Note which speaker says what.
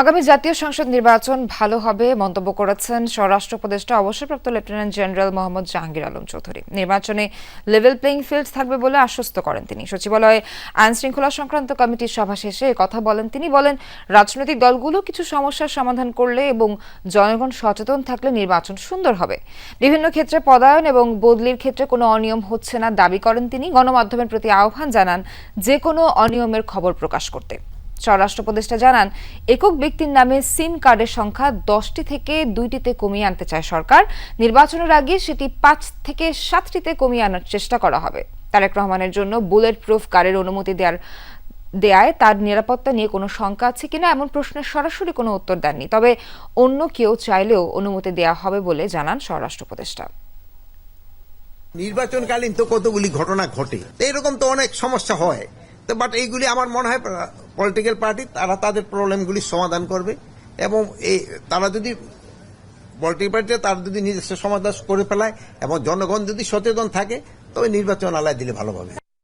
Speaker 1: আগামী জাতীয় সংসদ নির্বাচন ভালো হবে, মন্তব্য করেছেন স্বরাষ্ট্র উপদেষ্টা, অবসরপ্রাপ্ত লেফটেন্যান্ট জেনারেল মোহাম্মদ জাহাঙ্গীর আলম চৌধুরী। নির্বাচনে লেভেল প্লেইং ফিল্ড থাকবে বলে আশ্বস্ত করেন তিনি। সচিবালয়ে আইন শৃঙ্খলা সংক্রান্ত কমিটির সভা শেষে কথা বলেন। তিনি বলেন, রাজনৈতিক দলগুলো কিছু সমস্যার সমাধান করলে এবং জনগণ সচেতন থাকলে নির্বাচন সুন্দর হবে। বিভিন্ন ক্ষেত্রে পদায়ন এবং বদলির ক্ষেত্রে কোনো অনিয়ম হচ্ছে না, দাবি করেন তিনি। গণমাধ্যমের প্রতি আহ্বান জানান যে কোনো অনিয়মের খবর প্রকাশ করতে। স্বরাষ্ট্র উপদেষ্টা জানান, একক ব্যক্তির নামে সিম কার্ডের সংখ্যা দশটি থেকে দুইটিতে কমিয়ে আনতে চায় সরকার। নির্বাচনের আগে সেটি পাঁচ থেকে সাতটিতে কমিয়ে আনার চেষ্টা করা হবে। তারেক রহমানের জন্য বুলেট প্রুফ কারের অনুমতি দেওয়ার দেয়ায় তার নিরাপত্তা নিয়ে কোনো শঙ্কা আছে কিনা এমন প্রশ্নের সরাসরি কোনো উত্তর দেননি। তবে অন্য কেউ চাইলেও অনুমতি দেওয়া হবে বলে জানান স্বরাষ্ট্র উপদেষ্টা
Speaker 2: নির্বাচনকালীন তো কতগুলি ঘটনা ঘটে এরকম তো অনেক সমস্যা হয়। বাট এইগুলি আমার মনে হয় পলিটিক্যাল পার্টি তারা তাদের প্রবলেমগুলি সমাধান করবে এবং এই তারা যদি পলিটিক্যাল পার্টিতে তারা যদি নিজস্ব সমাধান করে ফেলায় এবং জনগণ যদি সচেতন থাকে, তবে নির্বাচন আলায় দিলে ভালো হবে।